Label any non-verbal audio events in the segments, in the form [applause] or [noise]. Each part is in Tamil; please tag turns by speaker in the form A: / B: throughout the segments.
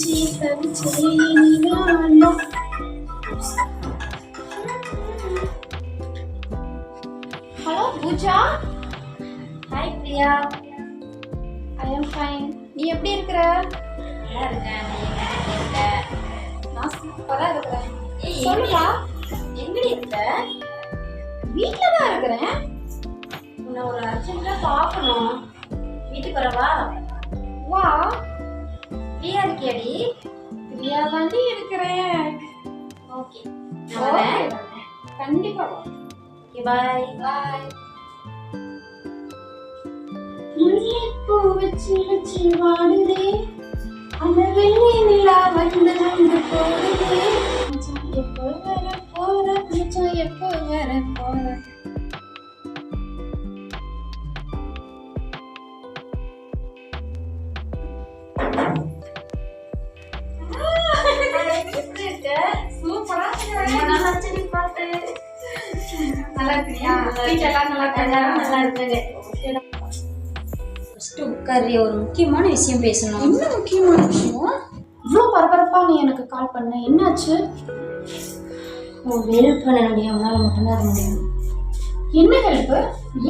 A: தவிச்சி தவிச்சி நீதானா hello Pooja.
B: Hi Priya.
A: I fine நீ எப்படி இருக்கிற?
B: நல்லா இருக்கேன். நீ என்ன இருக்க?
A: நான் சூப்பராக இருக்கிறேன். சொல்லுடா.
B: எங்கடி இருக்க?
A: வீட்டில் தான் இருக்கிறேன்.
B: உன்னை ஒரு அர்ஜென்ட்டா பார்க்கணும். வீட்டுக்கு வரவா?
A: வா.
B: ஃப்ரீயா இருக்கியாடி?
A: ஃப்ரீயா தாண்டி இருக்கிறேன்
B: ஓகே நான்
A: கண்டிப்பா
B: ஓகே பாய்
A: பாய் முல்லைப்பூ வச்சு வச்சு வாடுதே. அந்த வெள்ளி நிலா வந்து வந்து மச்சான் எப்போ வர போற? எப்போ வர போற? சூப்பரா நல்லா இருக்கியா நல்லா
B: எல்லாரும் நல்லா ஒரு முக்கியமான விஷயம் பேசணும்
A: என்ன முக்கியமான விஷயம் இவ்வளோ பரபரப்பா நீ எனக்கு கால் பண்ண என்னாச்சு
B: உன் ஹெல்ப் பண்ண முடியும் அவனால் மட்டும்தான் இருக்க முடியும்
A: என்ன ஹெல்ப்பு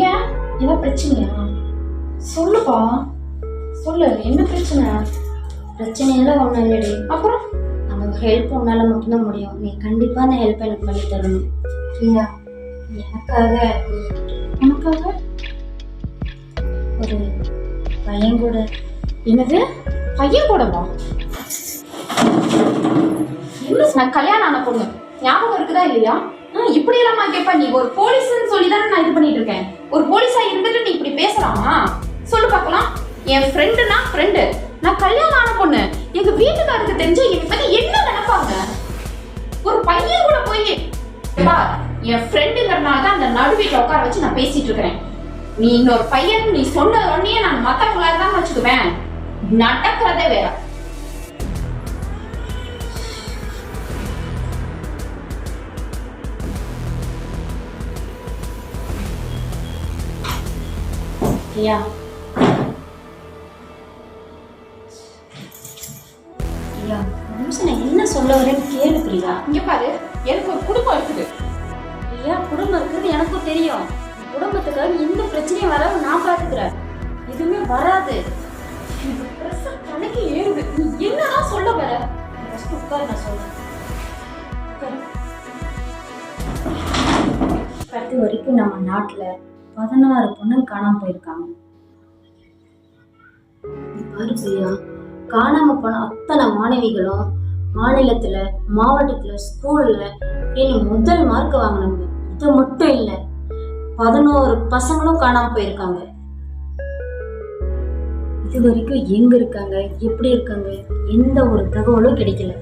A: ஏன் ஏதோ பிரச்சனையா சொல்லுப்பா சொல்லு என்ன பிரச்சனை?
B: பிரச்சனையெல்லாம் ஒன்றும் இல்லடி
A: அப்புறம்
B: ஹெல்ப் உன்னால் மட்டும்தான் முடியும். நீ கண்டிப்பாக அந்த ஹெல்ப் எனக்கு பண்ணி தரணும். சரியா? எனக்காக
A: எனக்காக
B: ஒரு பையன் கூட.
A: என்னது? பையன் கூடவா? என்ன நான் கல்யாணம் ஆன பொண்ணு. ஞாபகம் இருக்குதா இல்லையா? ஆ, இப்படி எல்லாமா கேப்பா நீ? ஒரு போலீஸ்னு சொல்லி தானே நான் இது பண்ணிட்டு இருக்கேன். ஒரு போலீஸா இருந்துட்டு நீ இப்படி பேசலாமா சொல்லு பார்க்கலாம். என் ஃப்ரெண்டுனா ஃப்ரெண்டு நான் கல்யாணம் ஆன பொண்ணு. எங்க வீட்டுக்காருக்கு தெரிஞ்ச என் பத்தி என்ன நினைப்பாங்க? ஒரு பையன் கூட போய் என் ஃப்ரெண்டுங்கிறனால தான் அந்த நடுவீட்டில் உட்கார வச்சு நான் பேசிட்டு இருக்கிறேன். நீ இன்னொரு பையன் நீ சொன்ன உடனே நான் மத்தவங்களா தான் வச்சுக்குவேன் நடக்கிறதே வேற.
B: Yeah. சொல்ல வரேன்னு கேளு பிரியா.
A: இங்க பாரு எனக்கு ஒரு குடும்பம் இருக்குது.
B: பிரியா குடும்பம் இருக்கிறது எனக்கும் தெரியும். குடும்பத்துக்காக எந்த பிரச்சனையும் வராம நான் பாத்துக்கிறேன். எதுவுமே வராது.
A: பிரஷர் கணக்கு ஏறுது. நீ என்னதான் சொல்ல வர?
B: ஃபர்ஸ்ட் உட்காரு நான் சொல்றேன். இது வரைக்கும் நம்ம நாட்டுல பதினாறு பொண்ணுங்க காணாம போயிருக்காங்க. பாரு பிரியா. காணாம போன அத்தனை மாணவிகளும் மாநிலத்துல மாவட்டத்துல ஸ்கூல்ல இன்னும் முதல் மார்க் வாங்கினவங்க. இது மட்டும் இல்ல பதினோரு பசங்களும் காணாம போயிருக்காங்க. இது வரைக்கும் எங்க இருக்காங்க எப்படி இருக்காங்க எந்த ஒரு தகவலும் கிடைக்கல.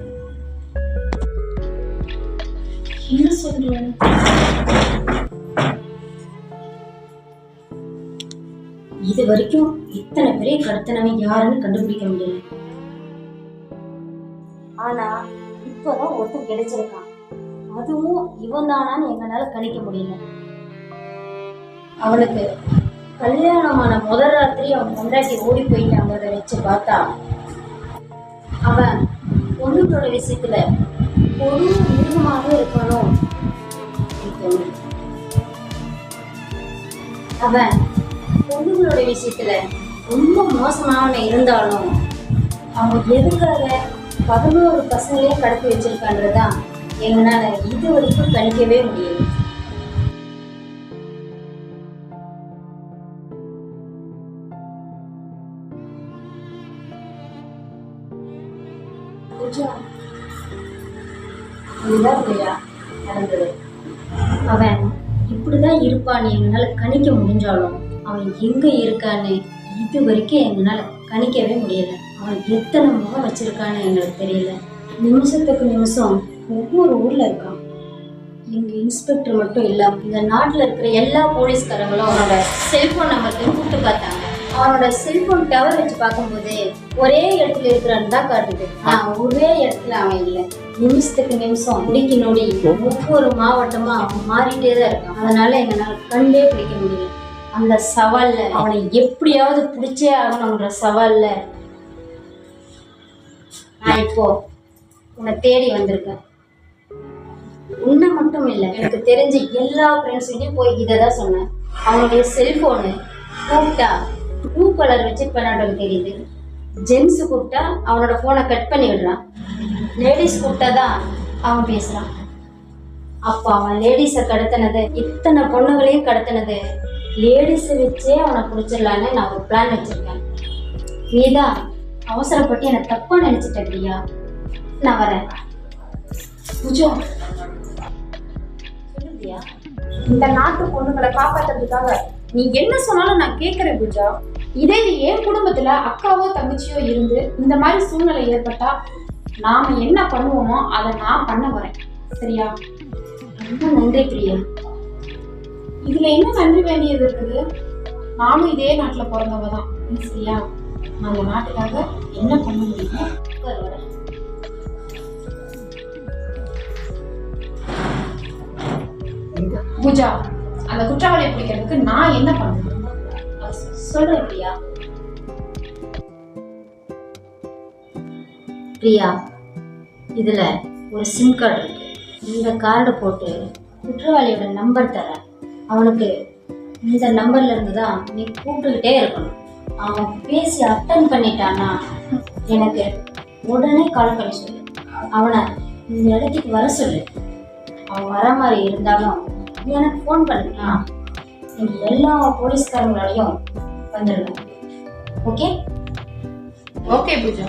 A: என்ன சொல்ற?
B: இது வரைக்கும் இத்தனை பேரை கடத்தினவன் யாருன்னு கண்டுபிடிக்க முடியல. ஆனா இப்பதான் ஒருத்தர் கிடைச்சிருக்கான். அதுவும் இவன் தானான்னு எங்களால கணிக்க முடியல. அவனுக்கு கல்யாணமான முதல் ராத்திரி அவன் கொண்டாட்டி ஓடி போயிட்டாங்கிறத வச்சு பார்த்தா அவன் பொண்ணுகளோட விஷயத்துல ஒரு மிருகமாக இருக்கணும் அவன் பொண்ணுங்களோட விஷயத்துல ரொம்ப மோசமானவன் இருந்தாலும் அவங்க எதுக்காக பதினோரு பசங்களையும் கடத்தி வச்சிருக்கான்றதான் எங்களால இது வரைக்கும் கணிக்கவே முடியல. இதுதான் நடந்தது அவன் இப்படிதான் இருப்பான்னு எங்களால கணிக்க முடிஞ்சாலும் அவன் எங்க இருக்கான்னு இது வரைக்கும் எங்களால கணிக்கவே முடியல. அவன் எத்தனை முகம் வச்சிருக்கான்னு எங்களுக்கு தெரியல. நிமிஷத்துக்கு நிமிஷம் ஒவ்வொரு ஊர்ல இருக்கான். எங்க இன்ஸ்பெக்டர் மட்டும் இல்லாம இந்த நாட்டுல இருக்கிற எல்லா போலீஸ்காரங்களும் அவனோட செல்போன் நம்பருக்கு கூப்பிட்டு பார்த்தாங்க. அவனோட செல்போன் டவர் வச்சு பார்க்கும்போது ஒரே இடத்துல இருக்கிறான்னு தான் காட்டுது. ஆனா ஒரே இடத்துல அவன் இல்லை. நிமிஷத்துக்கு நிமிஷம் நொடிக்கு நொடி ஒவ்வொரு மாவட்டமா அவன் மாறிட்டே தான் இருக்கான். அதனால எங்களால கண்டே பிடிக்க முடியல. அந்த சவால்ல அவனை எப்படியாவது பிடிச்சே ஆகணுங்கிற சவால்ல நான் இப்போ உன்னை தேடி வந்திருக்கேன். உன்னை மட்டும் இல்லை எனக்கு தெரிஞ்ச எல்லா ஃப்ரெண்ட்ஸ்கிட்டையும் போய் இதை தான் சொன்னேன். அவனுடைய செல்ஃபோனு கூப்பிட்டா ப்ளூ கலர் வச்சு பண்ணாட்டோம் தெரியுது. ஜென்ஸ் கூப்பிட்டா அவனோட ஃபோனை கட் பண்ணி விடுறான் லேடிஸ் கூப்பிட்டா தான் அவன் பேசுகிறான் அப்போ அவன் லேடிஸை கடத்தினது இத்தனை பொண்ணுகளையும் கடத்தினது லேடிஸை வச்சே அவனை பிடிச்சிடலான்னு நான் ஒரு பிளான் வச்சிருக்கேன். நீதான் அவசரப்பட்டு என்னை தப்பா நினைச்சிட்ட பிரியா. நான் வரேன்.
A: புஜோ.
B: பிரியா.
A: இந்த நாட்டு பொண்ணுங்களை காப்பாத்துறதுக்காக நீ என்ன சொன்னாலும் நான் கேட்கறேன் பூஜா. இதே இது என் குடும்பத்துல அக்காவோ தங்கச்சியோ இருந்து இந்த மாதிரி சூழ்நிலை ஏற்பட்டா நாம என்ன பண்ணுவோமோ அதை நான் பண்ண வரேன் சரியா?
B: ரொம்ப நன்றி பிரியா.
A: இதுல என்ன நன்றி வேண்டியது இருக்குது? நானும் இதே நாட்டுல பிறந்தவ தான். சரியா? நம்ம அந்த நாட்டுக்காக என்ன பண்ண முடியுமோ பூஜா அந்த குற்றவாளியை பிடிக்கிறதுக்கு நான் என்ன பண்ணணும்
B: சொல்றேன் பிரியா. பிரியா இதுல ஒரு சிம் கார்டு இருக்கு. இந்த கார்டு போட்டு குற்றவாளியோட நம்பர் தரேன். அவனுக்கு இந்த நம்பர்ல இருந்து தான் நீ கூப்பிட்டுக்கிட்டே இருக்கணும். அவன் பேசி அட்டன் பண்ணிட்டானா? எனக்கு உடனே கால் பண்ணி சொல்லு. அவனை இந்த இடத்துக்கு வர சொல்லு. அவன் வர மாதிரி இருந்தாலும் நீ எனக்கு ஃபோன் பண்ணுங்க எல்லா போலீஸ்காரங்களாலையும் வந்துடுவேன் ஓகே
A: ஓகே பூஜா.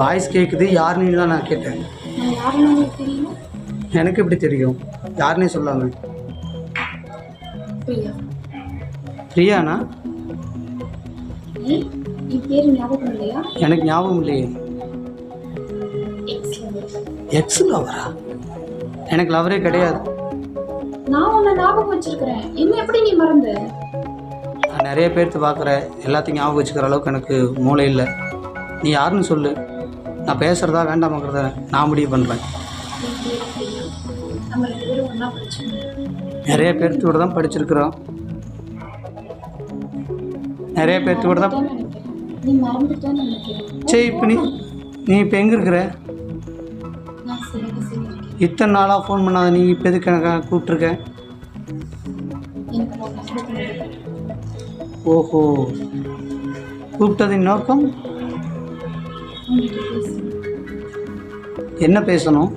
A: வாய்ஸ்
C: கேட்குது யார் நீ தான் நான் கேட்டேன்.
A: யாருன்னு
C: எனக்கு எப்படி தெரியும்? யாருன்னே சொல்லாம.
A: பிரியா.
C: பிரியாண்ணா எனக்கு ஞாபகம் இல்லையே.
A: எக்ஸ்
C: லவரா எனக்கு லவரே கிடையாது.
A: நான் உன்னை ஞாபகம் வச்சிருக்கிறேன். என்ன எப்படி நீ மறந்த?
C: நிறைய பேர்த்து பார்க்குற எல்லாத்தையும் ஞாபகம் வச்சுக்கிற அளவுக்கு எனக்கு மூளை இல்லை. நீ யாருன்னு சொல்லு. நான் பேசுகிறதா வேண்டாமங்கிறத நான் முடிவு பண்ணுறேன் நிறைய பேர்த்து கூட தான் படிச்சிருக்கிறோம். நிறைய பேர்த்து கூட தான் சரி இப்போ நீ நீ இப்போ எங்கே இருக்கிற? இத்தனை நாளாக ஃபோன் பண்ணாத நீ இப்போ எதுக்கு எனக்கு கூப்பிட்ருக்க ஓஹோ. கூப்பிட்டதின் நோக்கம்? என்ன பேசணும்?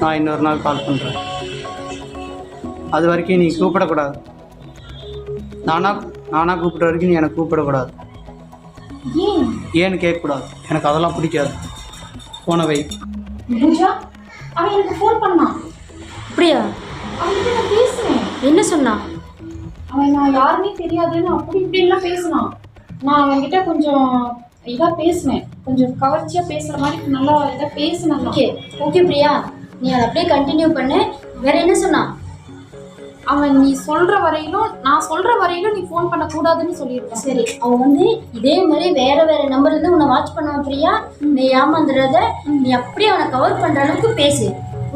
C: நான் இன்னொரு நாள் கால் பண்ணுறேன் அது வரைக்கும் நீ கூப்பிடக்கூடாது. நானா நானாக கூப்பிட்ட வரைக்கும் நீ எனக்கு கூப்பிடக்கூடாது.
A: ஏன்?
C: ஏன்னு கேட்கக்கூடாது. எனக்கு அதெல்லாம் பிடிக்காது. போன
A: பூஜா அவன் எனக்கு ஃபோன் பண்ணான்.
B: அப்படியா?
A: அவன்கிட்ட நான் பேசினேன்.
B: என்ன சொன்னா?
A: அவன் நான் யாருன்னே தெரியாதுன்னு அப்படி இப்படின்லாம் பேசினான். நான் அவன்கிட்ட கொஞ்சம் இதா பேசினேன். கொஞ்சம் கவர்ச்சியா பேசுற மாதிரி நல்லா இதா பேசினேன்.
B: ஓகே. ஓகே பிரியா. நீ அதை அப்படியே கண்டினியூ பண்ணு. வேற என்ன சொன்னா?
A: அவன் நீ சொல்ற வரையிலும் நான் சொல்ற வரையிலும் நீ ஃபோன் பண்ண கூடாதுன்னு சொல்லியிருக்கான்.
B: சரி அவன் வந்து இதே மாதிரி வேற வேற நம்பர்ல இருந்து உன்னை வாட்ச் பண்ணுவான் பிரியா நீ ஏமாந்துடாத நீ அப்படியே அவனை கவர் பண்ற அளவுக்கு பேசு.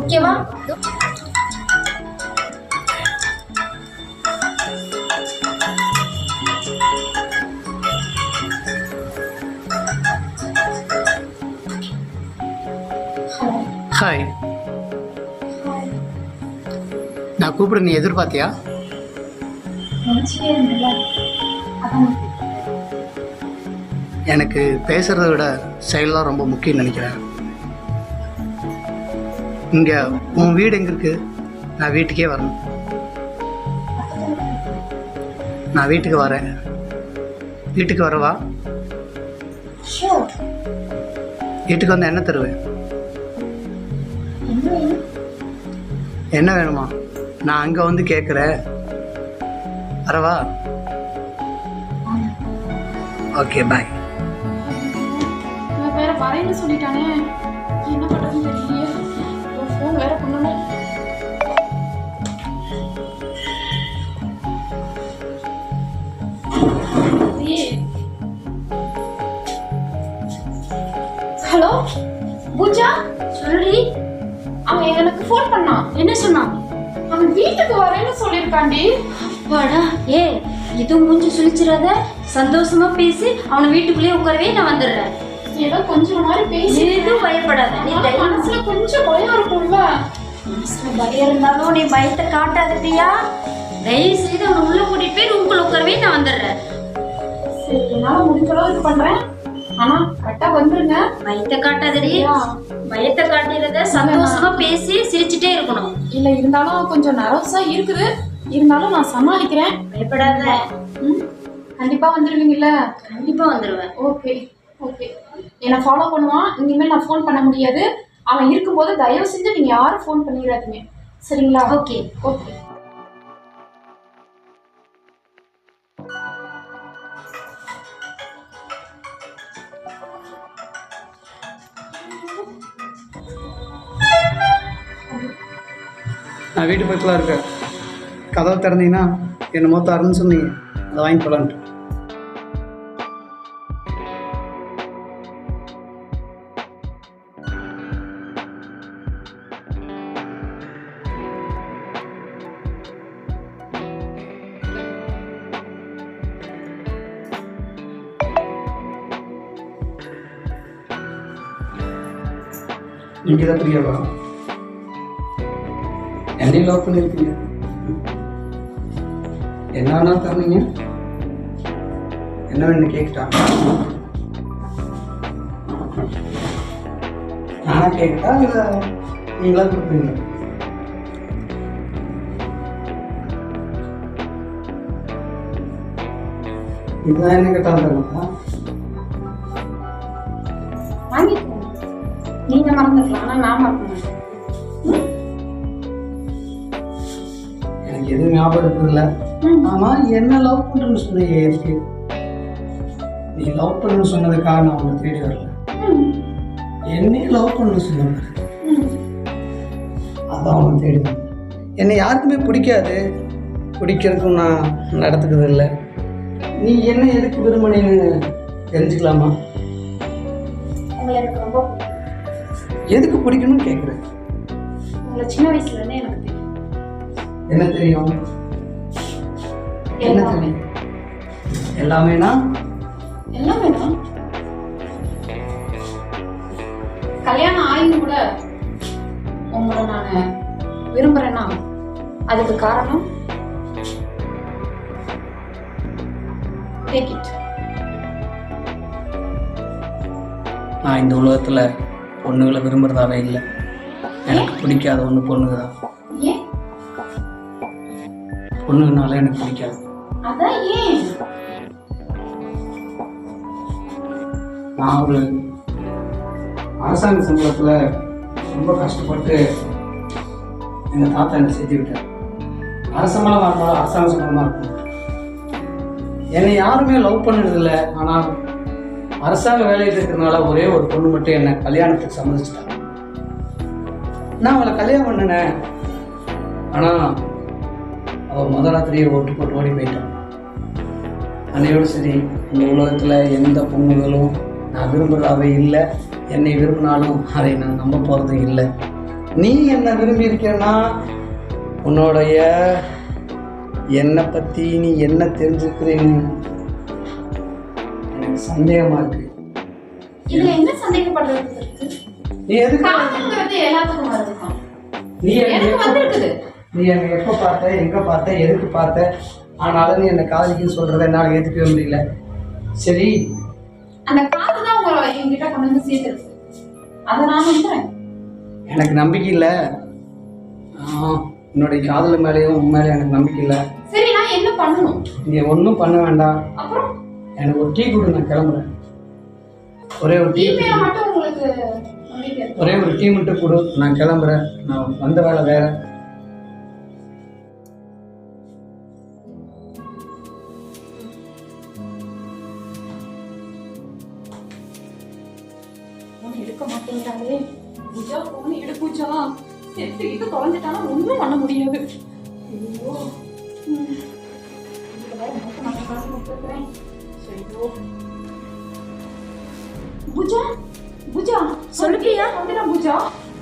B: ஓகேவா?
C: ஹாய் நான் கூப்பிட நீ எதிர்பார்த்தியா? எனக்கு பேசுகிறத விட செயல் ரொம்ப முக்கியம் நினைக்கிறேன். இங்கே உன் வீடு எங்கே இருக்கு? நான் வீட்டுக்கே வரணும். நான் வீட்டுக்கு வரேன். வீட்டுக்கு வரவா? வீட்டுக்கு வந்து என்ன தருவேன்?
A: என்ன வேணுமா?
C: நான் அங்கே வந்து கேட்குறேன் வரவா ஓகே பாய்
A: வேற வரேன்னு சொல்லிட்டானே.
B: அப்பாடா ஏ இது மூஞ்சி சுழிச்சிடாத சந்தோஷமா பேசி அவனை வீட்டுக்குள்ளேயே உட்காரவே நான் வந்துடுறேன்.
A: ஏதோ கொஞ்சம் மாதிரி பேசி
B: எதுவும் பயப்படாத நீ
A: மனசுல கொஞ்சம் பயம் இருக்கும்ல.
B: மனசுல பயம் இருந்தாலும் நீ பயத்தை காட்டாதட்டியா தயவு செய்து அவனை உள்ள கூட்டிட்டு போய் ரூம்குள்ள உட்காரவே நான் வந்துடுறேன்.
A: சரி என்னால முடிஞ்ச இது பண்றேன். ஆனா கரெக்டா வந்துருங்க.
B: பயத்தை காட்டாதடி? பயத்தை காட்டிடுறத சந்தோஷமா பேசி சிரிச்சுட்டே இருக்கணும்.
A: இல்ல இருந்தாலும் கொஞ்சம் நர்வஸா இருக்குது. இருந்தாலும் நான் சமாளிக்கிறேன்.
B: பயப்படாத.
A: ம், கண்டிப்பா வந்துருவீங்கல்ல?
B: கண்டிப்பா வந்துடுவேன்
A: ஓகே ஓகே. என்னை ஃபாலோ பண்ணுவான். இனிமேல் நான் ஃபோன் பண்ண முடியாது. அவன் இருக்கும்போது தயவு செஞ்சு நீங்க யாரும் ஃபோன் பண்ணிடாதீங்க. சரிங்களா?
B: ஓகே.
A: ஓகே.
C: நான் வீட்டு பக்கத்தில் இருக்கேன். கதவை திறந்தீங்கன்னா என்னமோ தரேன்னு சொன்னீங்க அதை வாங்கி போலான்ட்டு நீங்கள் தான் பிரியாவா என்னையும் லவ் பண்ணியிருக்கீங்க என்ன வேணா தரீங்க என்ன வேணும் கேட்கட்டா நானா கேட்கட்டா இல்லை நீங்களா கொடுப்பீங்க இதுதான் என்ன கேட்டாலும் தருமா
A: வாங்கிக்கோங்க நீங்க மறந்துக்கலாம் ஆனா நான் மறக்க மாட்டேன்
C: எதுவும் ஞாபகம்
A: ம்.
C: ஆமா என்ன லவ் பண்றேன்னு சொன்னீங்க எனக்கு நீ லவ் பண்ணணும்னு சொன்னதுக்காக நான் உன்னை தேடி வரல.
A: ம்,
C: என்னையும் லவ் பண்ணணும்னு சொன்னாங்க. அதான் அவனை தேடி. என்னை யாருக்குமே பிடிக்காது. பிடிக்கிறதுக்கும் நான் நடத்துக்கிறது இல்லை. நீ என்ன எதுக்கு விரும்பினேன்னு தெரிஞ்சுக்கலாமா?
A: உங்களை.
C: எதுக்கு பிடிக்கணும்னு கேட்குறேன்
A: உங்களை சின்ன வயசுல இருந்தே எனக்கு
C: என்ன தெரியும்? என்ன தெரியும்? எல்லாமேனா?
A: எல்லாமே தான் கல்யாணம் ஆயும் கூட உங்களை நான் விரும்புறேன்னா அதுக்கு காரணம்? டேக் இட்
C: நான் இந்த உலகத்தில் பொண்ணுகளை விரும்புறதாவே இல்லை. எனக்கு பிடிக்காத ஒன்று பொண்ணுங்க தான்.
A: ஏன்?
C: பொண்ணுங்கனால எனக்கு பிடிக்காது. நான் ஒரு அரசாங்க சம்பளத்தில் ரொம்ப கஷ்டப்பட்டு எங்கள் தாத்தா என்னை சேர்த்து விட்டார். அரசம்பளம் இருந்தாலும் அரசாங்க சம்பளமாக இருக்கும். என்னை யாருமே லவ் பண்ணதில்லை ஆனால் அரசாங்க வேலையில் இருக்கிறதுனால ஒரே ஒரு பொண்ணு மட்டும் என்னை கல்யாணத்துக்கு சம்மதிச்சிட்டாங்க. நான் அவளை கல்யாணம் பண்ணினேன். ஆனால் அவள் முதல் ராத்திரியை ஓட்டு போட்டு ஓடி போயிட்டான் அன்னையோடு சரி இந்த உலகத்தில் எந்த பொண்ணுகளும் நான் விரும்புகிறதாவே இல்லை. என்னை விரும்பினாலும் அதை நான் நம்ப போகிறதும் இல்லை. நீ என்ன விரும்பி இருக்கேன்னா உன்னுடைய என்னை பற்றி நீ என்ன தெரிஞ்சுக்கிறேன்னு எனக்கு சந்தேகமாக இருக்கு.
A: இதுல என்ன சந்தேகப்படுறது? இருக்கு
C: நீ எதுக்கு
A: எல்லாத்துக்கும்
C: நீ
A: எனக்கு வந்திருக்குது.
C: நீ என்னை எப்போ பார்த்த எங்கே பார்த்த எதுக்கு பார்த்த? ஆனாலும் நீ என்னை காதலிக்குன்னு சொல்கிறத என்னால் ஏற்றுக்கவே முடியல. சரி.
A: அந்த காது தான் உங்களை என்கிட்ட கொண்டு வந்து சேர்த்துருக்கு அதை நான் நம்புறேன்.
C: எனக்கு நம்பிக்கை இல்லை. என்னுடைய காதல் மேலேயும் உன் மேலே எனக்கு நம்பிக்கை இல்லை.
A: சரி நான் என்ன பண்ணணும்?
C: நீ ஒன்றும் பண்ண வேண்டாம்.
A: அப்புறம்?
C: எனக்கு ஒரு டீ கொடு நான் கிளம்புறேன். ஒரே ஒரு டீ
A: மட்டும் உங்களுக்கு.
C: ஒரே ஒரு டீ மட்டும் கொடு நான் கிளம்புறேன். நான் வந்த வேலை வேற.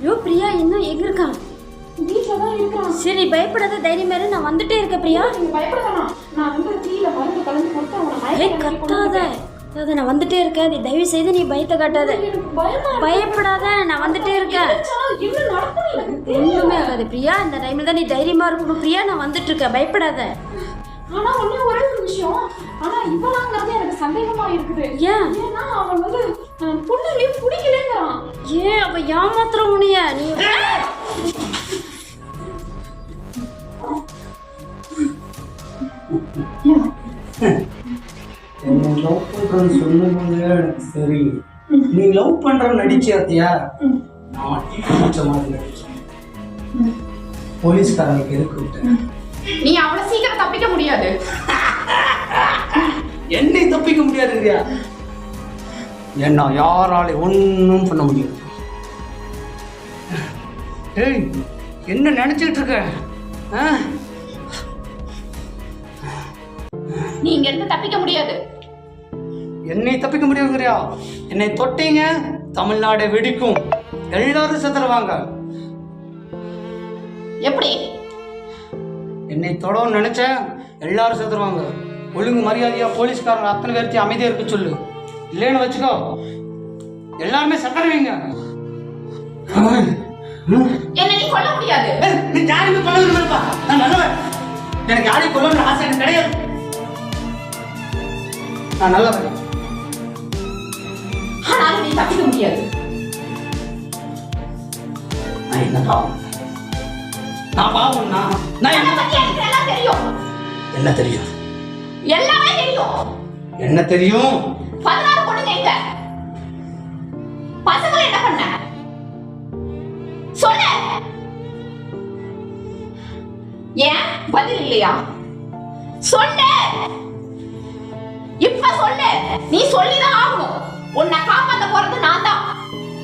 A: ஐயோ
B: பிரியா இன்னும் எங்க இருக்கான்
A: வீட்டில தான் இருக்கிறான்
B: சரி பயப்படாத தைரியமா இரு நான் வந்துட்டே இருக்கேன் பிரியா.
A: நீங்க பயப்பட வேணாம். நான் வந்து டீல மருந்து கலந்து கொடுத்து அவனை
B: ஏய்
A: மயக்க
B: கத்தாத. நான் வந்துட்டே இருக்கேன். நீ தயவு செய்து நீ பயத்தை காட்டாத.
A: எனக்கு பயமா இருக்கு.
B: பயப்படாத. நான் வந்துட்டே இருக்கேன்.
A: எந்திரிச்சா என்ன எனக்கு
B: ஆகாது பிரியா. இந்த டைம்ல தான் நீ தைரியமா இருக்கணும். பிரியா நான் வந்துட்டு இருக்கேன். பயப்படாத.
A: ஆனா ஒண்ணே ஒரே ஒரு விஷயம். ஆனா இவனாங்கிறது எனக்கு சந்தேகமா இருக்குது.
B: ஏன்?
A: ஏன்னா அவன் வந்து அஹ், பொண்ணுங்களையும் பிடிக்கலங்கிறான்.
B: ஏன்? அப்ப ஏமாத்துற உனிய நீ
C: என்னை லவ் சொன்னது எனக்கு சரி நீ லவ் பண்ணுற நடிச்சியாத்தியா நான் டீ குடிச்ச மாதிரி நடிச்சேன். போலீஸ்காரனுக்கு எதுக்கு விட்டேன்?
A: நீ அவ்வளவு சீக்கிரம் தப்பிக்க முடியாது. [laughs]
C: என்னை தப்பிக்க முடியாதுங்கய்யா என்ன யாராலே ஒன்றும் பண்ண முடியாது. ஏய் என்ன நினைச்சிட்டு இருக்க?
A: நீ இங்க இருந்து தப்பிக்க முடியாது.
C: என்னை தப்பிக்க முடியுங்கிறியா என்னை தொட்டீங்க தமிழ்நாடு வெடிக்கும். எல்லாரும் செத்துருவாங்க.
A: எப்படி?
C: என்னை தொடவும் நினைச்சேன் எல்லாரும் செத்துருவாங்க. ஒழுங்கு மரியாதையா போலீஸ்காரங்க அத்தனை பேர்த்தையும் அமைதியா இருக்க சொல்லு. இல்லைன்னு வச்சுக்கோ. எல்லாருமே செத்துருவீங்க.
A: என்ன நீ கொல்ல முடியாது.
C: நீ யாரையுமே கொல்ல விரும்பலப்பா நான் நல்லவன். எனக்கு யாரையும் கொல்லணும்னு ஆசை எனக்கு கிடையாது. நான் நல்லவன்.
A: ஆனாலும் நீ தப்பிக்க முடியாது.
C: நான் என்ன பாவம் நான் பாவம் நான்
A: என்னை தெரியும்?
C: என்ன தெரியும்?
A: எல்லாமே தெரியும்.
C: என்ன தெரியும்?
A: பதினாறு பொண்ணுங்க எங்க பசங்களை என்ன பண்ண? சொல்ல. ஏன்? பதில் இல்லையா? சொல்லு. இப்ப சொல்லு. நீ சொல்லிதான் ஆகணும். உன்னை காப்பாத்த போறது நான் தான்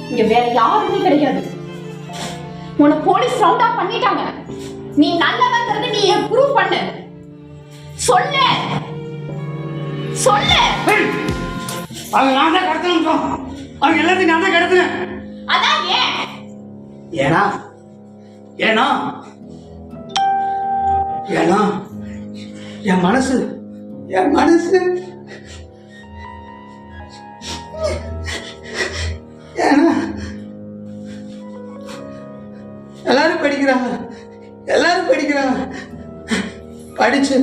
A: இங்க வேற யாருமே கிடையாது. உன்னை போலீஸ் ரவுண்ட் பண்ணிட்டாங்க. நீ நல்லவங்கிறது நீ ப்ரூவ் பண்ணு? சொல்லு. சொல்லு.
C: அவங்க நான் தான் கடத்தணும் அவங்க எல்லாத்தையும் நான் தான் கடத்தினேன்.
A: அதான் ஏன்?
C: ஏன்னா ஏன்னா ஏன்னா என் மனசு என் மனசு படிக்கிறாங்க படிச்சு.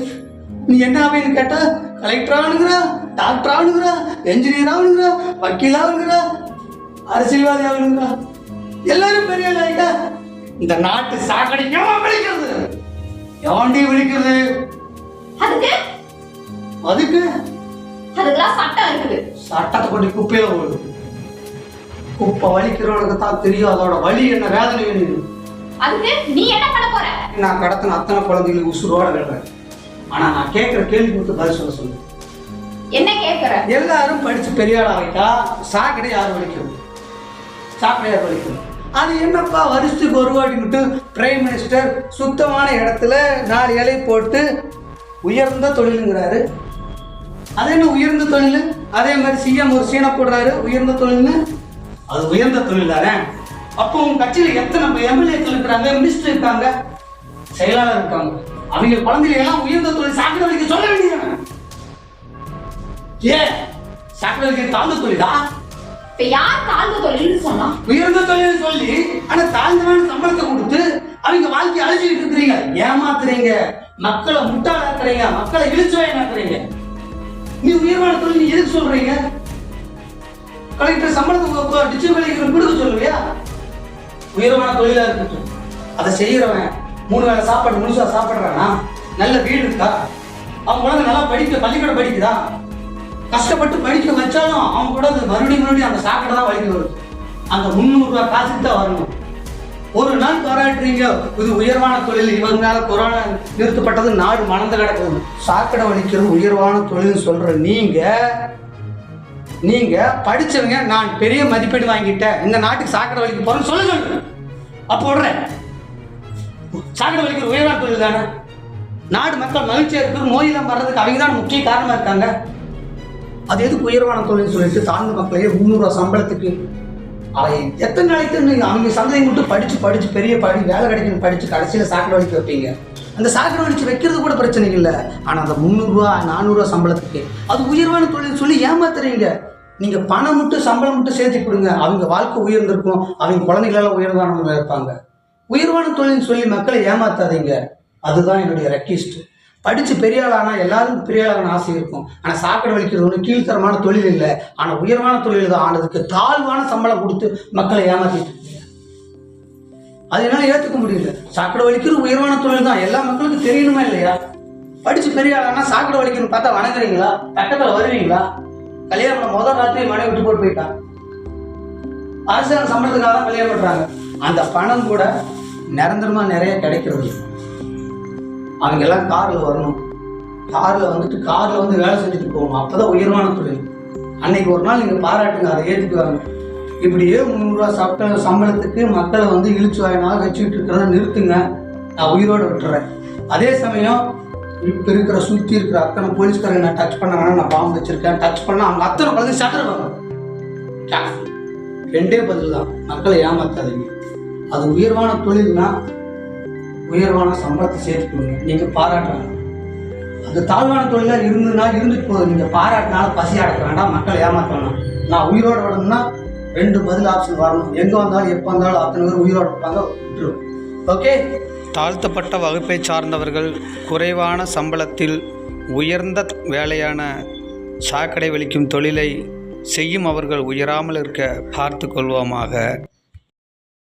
C: நீ என்ன ஆவேன்னு கேட்டா கலெக்டர் ஆகணுங்கிறா டாக்டர் ஆகணுங்கிறா என்ஜினியர் ஆகணுங்கிறா வக்கீல் ஆகணுங்கிறா அரசியல்வாதி ஆகணுங்கிறா எல்லாரும் பெரிய ஆளாயிட்டா இந்த நாட்டு சாக்கடைக்கு எவன் விழிக்கிறது? எவன்டி விழிக்கிறது?
A: அதுக்கு?
C: அதுக்கு?
A: அதுக்கெல்லாம் சட்டம் இருக்குது.
C: சட்டத்தை கொண்டு குப்பையில போடு. குப்பை வலிக்கிறவனுக்கு தான் தெரியும் அதோட வலி என்ன வேதனை
A: அதுக்கு நீ என்ன பண்ண போற?
C: நான் கடத்தின அத்தனை குழந்தைகளுக்கு உசுரோட விடுறேன் ஆனா நான் கேட்கிற கேள்வி கொடுத்து பதில் சொல்ல சொல்லு.
A: என்ன கேக்குற
C: எல்லாரும் படிச்சு பெரிய ஆள் ஆகிட்டா சாக்கடை யார் வலிக்கும்? சாக்கடை யார் வலிக்கும்? அது என்னப்பா வருஷத்துக்கு ஒரு வாட்டி மட்டும் பிரைம் மினிஸ்டர் சுத்தமான இடத்துல நாலு இலை போட்டு உயர்ந்த தொழிலுங்கிறாரு. அது என்ன உயர்ந்த தொழில்? அதே மாதிரி சிஎம் ஒரு சீனை போடுறாரு உயர்ந்த தொழில்னு? அது உயர்ந்த தொழில் தானே? அப்போ உங்க கட்சியில் எத்தனை எம்எல்ஏக்கள் இருக்கிறாங்க மினிஸ்டர் இருக்காங்க? செயலாளர் இருக்காங்க. அவங்க குழந்தைகள் எல்லாம் உயர்ந்த தொழில் சாக்கடை வலிக்க சொல்ல வேண்டியது ஏன்? சாக்கடைக்கு தாழ்ந்த தொழிலா?
A: இப்ப யார் தாழ்ந்த தொழில்னு சொன்னா?
C: உயர்ந்த தொழில் சொல்லி ஆனா தாழ்ந்தமான சம்பளத்தை கொடுத்து அவங்க வாழ்க்கையை அழிச்சிட்டு இருக்கிறீங்க. ஏமாத்துறீங்க. மக்களை முட்டாளாக்குறீங்க. மக்களை இழிச்சுவாயனாக்குறீங்க. நீ உயர்வான தொழில் நீ எதுக்கு சொல்றீங்க? கலெக்டர் சம்பளத்தை டிச்சு கொடுக்க சொல்லுவியா? உயர்வான தொழிலா இருக்கட்டும். அதை செய்யறவன் மூணு வேளை சாப்பாடு முழுசா சாப்பிடுறானா? நல்ல வீடு இருக்கா? அவன் குழந்தை நல்லா படிக்க பள்ளிக்கூடம் படிக்குதா? கஷ்டப்பட்டு படிக்க வச்சாலும் அவன் கூட அது மறுபடியும் மறுபடியும் அந்த சாக்கடை தான் வலிக்கு வரும். அந்த முந்நூறுரூவா காசுக்கு தான் வரணும். ஒரு நாள் பாராட்டுறீங்க இது உயர்வான தொழில் இவங்களால கொரோனா நிறுத்தப்பட்டது நாடு மணந்து கிடக்குது. சாக்கடை வலிக்கிறது உயர்வான தொழில் சொல்ற நீங்க நீங்க படிச்சவங்க நான் பெரிய மதிப்பீடு வாங்கிட்டேன். இந்த நாட்டுக்கு சாக்கடை வலிக்க போறேன்னு சொல்ல சொல்லுங்க அப்போ விடுறேன். சாக்கடை வலிக்கிற உயர்வான தொழில் தானே நாடு மக்கள் மகிழ்ச்சியா இருக்கிற நோயெல்லாம் வர்றதுக்கு அவங்க தான் முக்கிய காரணமா இருக்காங்க. அது எதுக்கு உயர்வான தொழில் சொல்லிட்டு தாழ்ந்த மக்களையே முந்நூறுவா சம்பளத்துக்கு அதை எத்தனை நாளைக்கு நீங்க அவங்க சந்தையை மட்டும் படிச்சு படிச்சு பெரிய படி வேலை கிடைக்கணும் படிச்சு கடைசியில சாக்கடை வலிக்க வைப்பீங்க. அந்த சாக்கடை வலிச்சு வைக்கிறது கூட பிரச்சனை இல்லை. ஆனா அந்த முந்நூறுரூவா நானூறுரூவா சம்பளத்துக்கு அது உயர்வான தொழில் சொல்லி ஏமாத்துறீங்க. நீங்க பணம் மட்டும் சம்பளம் மட்டும் சேர்த்து கொடுங்க. அவங்க வாழ்க்கை உயர்ந்திருக்கும். அவங்க குழந்தைகளெல்லாம் உயர்வானவங்க இருப்பாங்க. உயிர்வான தொழில்னு சொல்லி மக்களை ஏமாத்தாதீங்க. அதுதான் என்னுடைய ரெக்வெஸ்ட் படிச்சு பெரிய ஆளானா எல்லாரும் பெரிய ஆளான ஆசை இருக்கும். ஆனால் சாக்கடை வலிக்கிறது ஒன்று கீழ்த்தரமான தொழில் இல்லை. ஆனால் உயர்வான தொழில் தான். ஆனதுக்கு தாழ்வான சம்பளம் கொடுத்து மக்களை ஏமாத்திட்டு இருக்கீங்க. அது என்னால் ஏற்றுக்க முடியல. சாக்கடை வலிக்கிறது உயர்வான தொழில் தான். எல்லா மக்களுக்கும் தெரியணுமா இல்லையா? படிச்சு பெரிய ஆளானா சாக்கடை வலிக்கணும்னு பார்த்தா வணங்குறீங்களா? பக்கத்தில் வருவீங்களா? கல்யாணம் பண்ண முதல் ராத்திரி மனைவி விட்டு போட்டு போயிட்டான் அரசாங்க சம்பளத்துக்காக தான் கல்யாணம் பண்ணுறாங்க அந்த பணம் கூட நிரந்தரமாக நிறைய கிடைக்கிறது. அவங்க எல்லாம் காரில் வரணும். காரில் வந்துட்டு காரில் வந்து வேலை செஞ்சுட்டு போகணும். அப்போ தான் உயர்வான தொழில். அன்னைக்கு ஒரு நாள் நீங்கள் பாராட்டுங்க அதை ஏற்றுக்குவாங்க இப்படியே முந்நூறுரூவா சாப்பிட்ட சம்பளத்துக்கு மக்களை வந்து இழுச்சு வாயினாக வச்சுக்கிட்டு இருக்கிறத நிறுத்துங்க. நான் உயிரோடு விட்டுறேன். அதே சமயம் இப்போ இருக்கிற சுற்றி இருக்கிற அத்தனை போலீஸ்காரங்க நான் டச் பண்ண வேணாம் நான் பாம்பு வச்சுருக்கேன். டச் பண்ணால் அவங்க அத்தனை குழந்தை சட்டர் வாங்க ரெண்டே பதில் தான். மக்களை ஏமாத்தாதீங்க. அது உயர்வான தொழில்னா உயர்வான சம்பளத்தை சேர்த்து நீங்கள் நீங்க பாராட்டலாம். அது தாழ்வான தொழிலா இருந்ததுன்னா இருந்துட்டு போதும். நீங்க பாராட்டினால பசி அடக்க வேண்டாம். மக்கள் ஏமாத்த வேணாம். நான் உயிரோட விடணும்னா ரெண்டு பதில் ஆப்ஷன் வரணும். எங்க வந்தாலும் எப்போ வந்தாலும் அத்தனை பேர் உயிரோட இருப்பாங்க விட்டுருவோம். ஓகே
D: தாழ்த்தப்பட்ட வகுப்பை சார்ந்தவர்கள் குறைவான சம்பளத்தில் உயர்ந்த வேலையான சாக்கடை வலிக்கும் தொழிலை செய்யும் அவர்கள் உயராமல் இருக்க பார்த்து கொள்வோமாக.